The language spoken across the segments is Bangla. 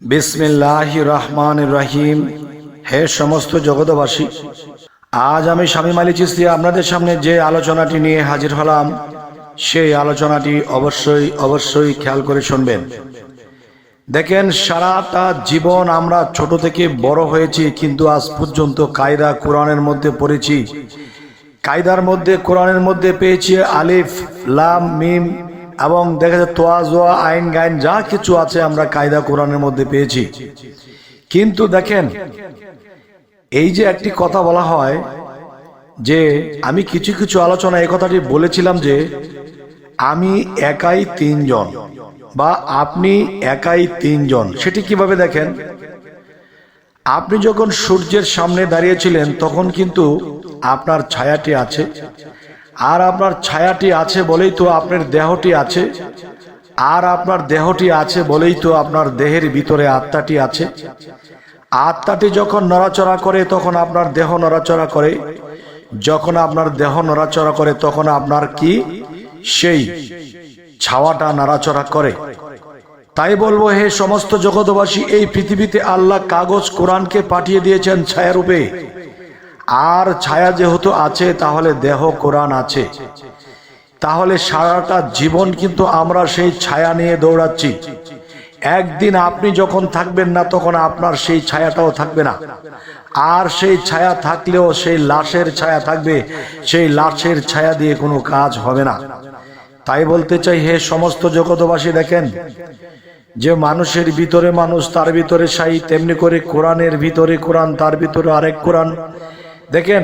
বিসমিল্লাহ রহমান রহিম। হে সমস্ত জগতবাসী আজ আমি স্বামী মালি চিস্তি আপনাদের সামনে যে আলোচনাটি নিয়ে হাজির হলাম, সেই আলোচনাটি অবশ্যই অবশ্যই খেয়াল করে শুনবেন। দেখেন, সারাটা জীবন আমরা ছোট থেকে বড় হয়েছি, কিন্তু আজ পর্যন্ত কায়দা কোরআনের মধ্যে পড়েছি। কায়দার মধ্যে, কোরআনের মধ্যে পেয়েছি আলিফ, লাম, মিম এবং দেখা যায় তোয়া জোয়া আইন গাইন, যা কিছু আছে আমরা কায়দা কোরআনের মধ্যে পেয়েছি। কিন্তু দেখেন, এই যে একটি কথা বলা হয় যে, আমি কিছু কিছু আলোচনা এই কথাটি বলেছিলাম যে, আমি একাই তিনজন বা আপনি একাই তিনজন। সেটি কীভাবে দেখেন? আপনি যখন সূর্যের সামনে দাঁড়িয়েছিলেন, তখন কিন্তু আপনার ছায়াটি আছে। আর আপনার ছায়াটি আছে বলেই তো আপনার দেহটি আছে। আর আপনার দেহটি আছে বলেই তো আপনার দেহের ভিতরে আত্মাটি আছে। আত্মাটি যখন নড়াচড়া করে, তখন আপনার দেহ নড়াচড়া করে। যখন আপনার দেহ নড়াচড়া করে, তখন আপনার কি? সেই ছাওয়াটা নড়াচড়া করে। তাই বলব, হে সমস্ত জগতবাসী এই পৃথিবীতে আল্লাহ কাগজ কোরআনকে পাঠিয়ে দিয়েছেন ছায়ারূপে। আর ছায়া যেহেতু আছে, তাহলে দেহ কোরআন আছে। তাহলে সারাটা জীবন কিন্তু আমরা সেই ছায়া নিয়ে দৌড়াচ্ছি। একদিন আপনি যখন থাকবেন না, তখন আপনার সেই ছায়াটাও থাকবে না। আর সেই ছায়া থাকলেও সেই লাশের ছায়া থাকবে, সেই লাশের ছায়া দিয়ে কোনো কাজ হবে না। তাই বলতে চাই, হে সমস্ত জগতবাসী দেখেন, যে মানুষের ভিতরে মানুষ, তার ভিতরে সাই তেমনি করে কোরআনের ভিতরে কোরআন, তার ভিতরে আরেক কোরআন। দেখেন,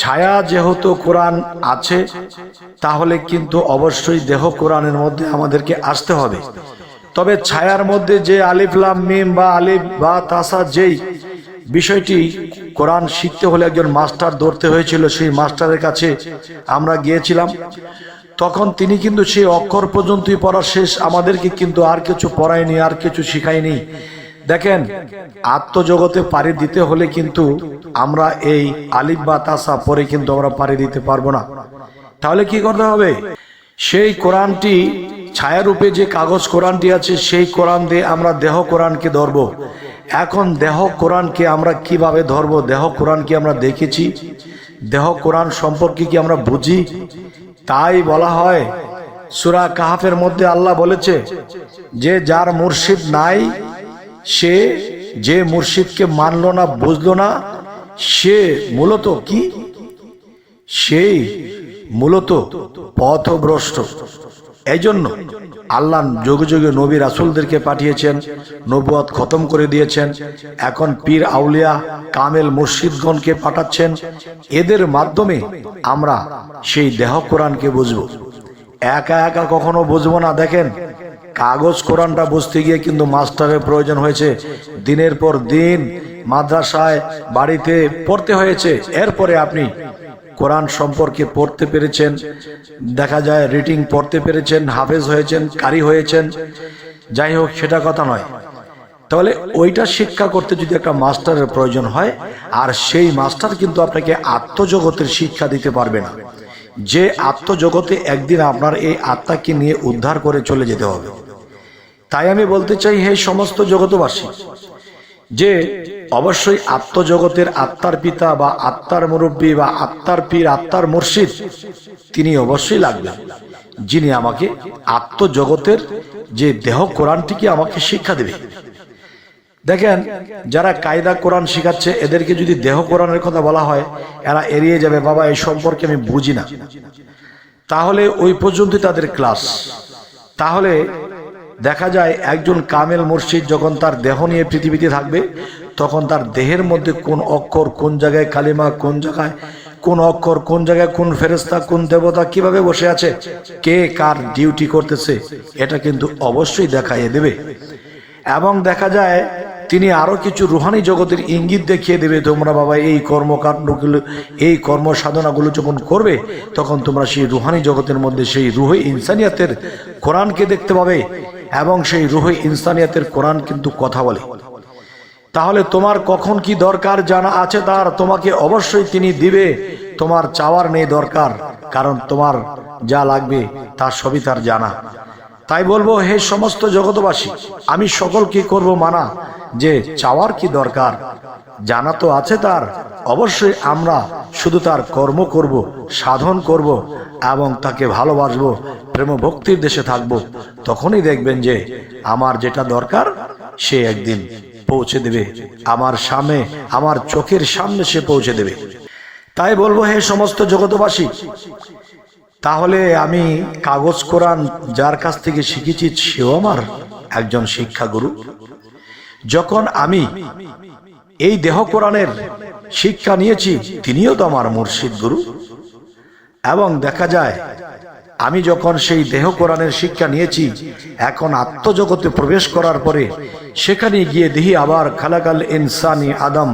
ছায়া যেহেতু কোরআন আছে, তাহলে কিন্তু অবশ্যই দেহ কোরআনের মধ্যে আমাদেরকে আসতে হবে। তবে ছায়ার মধ্যে যে আলিফলাম মিম বা আলিফ, বা তাসা যেই বিষয়টি কোরআন শিখতে হলে একজন মাস্টার ধরতে হয়েছিল, সেই মাস্টারের কাছে আমরা গিয়েছিলাম। তখন তিনি কিন্তু সেই অক্ষর পর্যন্তই পড়া শেষ, আমাদেরকে কিন্তু আর কিছু পড়ায়নি, আর কিছু শিখায়নি। দেখেন, আত্মজগতে পাড়ি দিতে হলে কিন্তু আমরা এই আলিফ বা তাসা পরে কিন্তু আমরা পাড়ি দিতে পারব না। তাহলে কি করতে হবে? সেই কোরআনটি ছায়ারূপে যে কাগজ কোরআনটি আছে, সেই কোরআন দিয়ে আমরা দেহ কোরআনকে ধরব। এখন দেহ কোরআনকে আমরা কীভাবে ধরব? দেহ কোরআনকে আমরা দেখেছি। দেহ কোরআন সম্পর্কে কি আমরা বুঝি? তাই বলা হয়, সুরা কাহাফের মধ্যে আল্লাহ বলেছে, যে যার মুর্শিদ নাই সে যে মুর্শিদকে মানলো না, বুঝল না, সে মূলত কি? সেই মূলত পথভ্রষ্ট। এই জন্য আল্লাহ যুগে যোগে নবী রাসুলদেরকে পাঠিয়েছেন নবুয়াত খতম করে দিয়েছেন। এখন পীর আউলিয়া, কামেল মুর্শিদগণকে পাঠাচ্ছেন। এদের মাধ্যমে আমরা সেই দেহ কোরআনকে বুঝব। একা একা কখনো বুঝব না, দেখেন। কাগজ কোরআনটা বুঝতে গিয়ে কিন্তু মাস্টারের প্রয়োজন হয়েছে। দিনের পর দিন মাদ্রাসায় বাড়িতে পড়তে হয়েছে। এরপরে আপনি কোরআন সম্পর্কে পড়তে পেরেছেন। দেখা যায় রিডিং পড়তে পেরেছেন, হাফেজ হয়েছেন, কারি হয়েছেন। যাই হোক, সেটা কথা নয়। তাহলে ওইটা শিক্ষা করতে যদি একটা মাস্টারের প্রয়োজন হয়, আর সেই মাস্টার কিন্তু আপনাকে আত্মজগতের শিক্ষা দিতে পারবে না। যে আত্মজগতে একদিন আপনার এই আত্মাকে নিয়ে উদ্ধার করে চলে যেতে হবে। তাই আমি বলতে চাই, হে সমস্ত জগতবাসী, যে অবশ্যই আত্মজগতের আত্মার পিতা বা আত্মার মুরব্বী বা আত্মার পীর, আত্মার মুর্শিদ, তিনি অবশ্যই লাগবেন, যিনি আমাকে আত্মজগতের যে দেহ কোরআনটিকে আমাকে শিক্ষা দেবে। দেখেন, যারা কায়দা কোরআন শিখাচ্ছে, এদেরকে যদি দেহ কোরআনের কথা বলা হয়, এরা এড়িয়ে যাবে, বাবা, এই সম্পর্কে আমি বুঝি না। তাহলে ওই পর্যন্তই তাদের ক্লাস। তাহলে দেখা যায় একজন কামেল মুর্শিদ যখন তার দেহ নিয়ে পৃথিবীতে থাকবে, তখন তার দেহের মধ্যে কোন অক্ষর কোন জায়গায় কালিমা, কোন জায়গায় কোন অক্ষর, কোন জায়গায় কোন ফেরেস্তা কোন দেবতা কীভাবে বসে আছে, কে কার ডিউটি করতেছে, এটা কিন্তু অবশ্যই দেখাইয়ে দেবে। এবং দেখা যায় তিনি আরও কিছু রুহানি জগতের ইঙ্গিত দেখিয়ে দেবে, তোমরা বাবা এই কর্মকাণ্ডগুলো, এই কর্ম সাধনাগুলো যখন করবে, তখন তোমরা সেই রুহানি জগতের মধ্যে সেই রুহে ইনসানিয়াতের কোরআনকে দেখতে পাবে। এবং সেই রুহ ইনসানিয়াতের কোরআন কিন্তু কথা বলে। তাহলে তোমার কখন কি দরকার জানা আছে তার? তোমাকে অবশ্যই তিনি দিবে। তোমার চাওয়ার নেই দরকার, কারণ তোমার যা লাগবে তার সবই তার জানা। তাই বলব, হে সমস্ত জগতবাসী আমি সকলকে করব মানা। যে চাওয়ার কি দরকার? জানা তো আছে তার। অবশ্যই আমরা শুধু তার কর্ম করব, সাধন করব এবং তাকে ভালোবাসবো প্রেম ভক্তির দেশে থাকব। তখনই দেখবেন যে আমার যেটা দরকার, সে একদিন পৌঁছে দেবে। আমার সামনে, আমার চোখের সামনে সে পৌঁছে দেবে। তাই বলব, হে সমস্ত জগতবাসী তাহলে আমি কাগজ কোরআন যার কাছ থেকে শিখেছি সেও আমার একজন শিক্ষাগুরু। যখন আমি এই দেহ কোরআনের শিক্ষা নিয়েছি, তিনিও তো আমার মুর্শিদ গুরু। এবং দেখা যায়, আমি যখন সেই দেহ কোরআনের শিক্ষা নিয়েছি, এখন আত্মজগতে প্রবেশ করার পরে সেখানে গিয়ে দেখি আবার খালাকাল ইনসানি আদম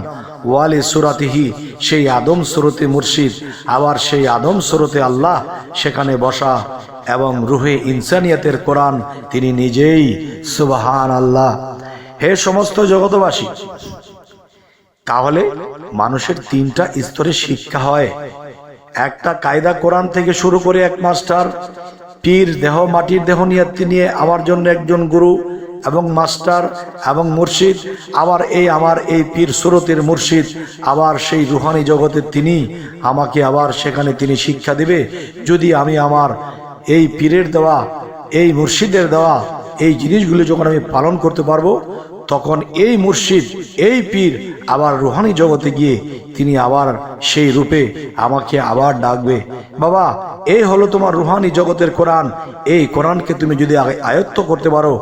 ওয়ালে সুরাতিহি, সেই আদম সুরতে মুর্শিদ, আবার সেই আদম সুরতে আল্লাহ সেখানে বসা এবং রুহে ইনসানিয়াতের কোরআন তিনি নিজেই সুবাহান আল্লাহ হে সমস্ত জগতবাসী তাহলে মানুষের তিনটা স্তরে শিক্ষা হয়। একটা কায়দা কোরআন থেকে শুরু করে এক মাস্টার, পীর, দেহ, মাটির দেহ নিয়ে নিয়ে আমার জন্য একজন গুরু এবং মাস্টার এবং মুর্শিদ, আবার এই আমার এই পীর সুরতের মুর্শিদ, আবার সেই রুহানি জগতের তিনি আমাকে আবার সেখানে তিনি শিক্ষা দিবে। যদি আমি আমার এই পীরের দেওয়া, এই মুর্শিদের দেওয়া এই জিনিসগুলো যখন আমি পালন করতে পারব তখন এই মুর্শিদ, এই পীর আবার রুহানি জগতে গিয়ে তিনি আবার সেই রূপে আমাকে আবার ডাকবে। বাবা, এই হলো তোমার রুহানি জগতের কোরআন। এই কোরআনকে তুমি যদি আয়ত্ত করতে পারো,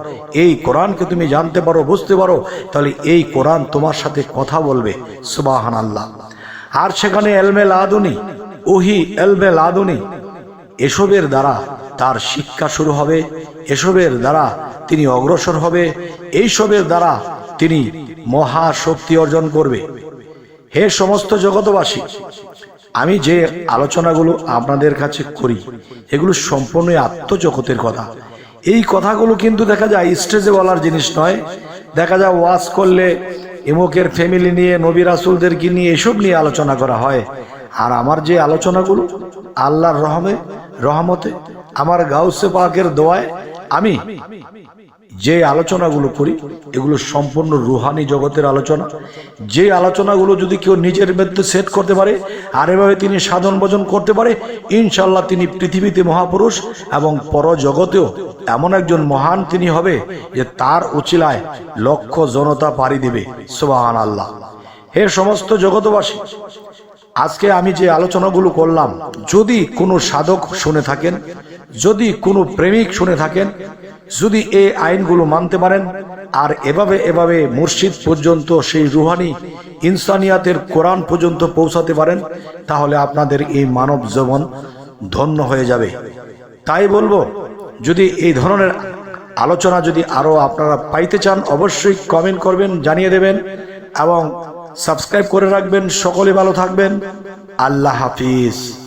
এই কোরআনকে তুমি জানতে পারো, বুঝতে পারো, তাহলে এই কোরআন তোমার সাথে কথা বলবে। সুবাহান আল্লাহ আর সেখানে এলমে লাদুনি ওহি এলমে লাদুনি, এসবের দ্বারা তার শিক্ষা শুরু হবে, এসবের দ্বারা তিনি অগ্রসর হবে, এইসবের দ্বারা তিনি মহা শক্তি অর্জন করবে। হে সমস্ত জগতবাসী আমি যে আলোচনাগুলো আপনাদের কাছে করি, এগুলো সম্পূর্ণ আত্মজগতের কথা। এই কথাগুলো কিন্তু দেখা যায় স্টেজে বলার জিনিস নয়। দেখা যায় ওয়াজ করলে এমুকের ফ্যামিলি নিয়ে, নবী রাসুলদেরকে নিয়ে এসব নিয়ে আলোচনা করা হয়। আর আমার যে আলোচনাগুলো, আল্লাহর রহমে, রহমতে, আমার গাউসে পাকের দোয়ায় আমি যে আলোচনাগুলো করি, এগুলো সম্পূর্ণ রুহানি জগতের আলোচনা। যে আলোচনাগুলো যদি কেউ নিজের মধ্যে সেট করতে পারে, আর এভাবে তিনি সাধন ভজন করতে পারে ইনশাল্লাহ তিনি পৃথিবীতে মহাপুরুষ এবং পরজগতেও এমন একজন মহান তিনি হবে যে তার উচিলায় লক্ষ জনতা পাড়ি দেবে। সুবাহান আল্লাহ হে সমস্ত জগতবাসী আজকে আমি যে আলোচনাগুলো করলাম, যদি কোনো সাধক শুনে থাকেন, যদি কোনো প্রেমিক শুনে থাকেন যদি এই আইনগুলো মানতে পারেন, আর এভাবে এভাবে মুর্শিদ পর্যন্ত সেই রুহানি ইনসানিয়াতের কোরআন পর্যন্ত পৌঁছাতে পারেন, তাহলে আপনাদের এই মানব জীবন ধন্য হয়ে যাবে। তাই বলব, যদি এই ধরনের আলোচনা যদি আরও আপনারা পাইতে চান, অবশ্যই কমেন্ট করবেন, জানিয়ে দেবেন, এবং সাবস্ক্রাইব করে রাখবেন। সকলে ভালো থাকবেন। আল্লাহ হাফিজ।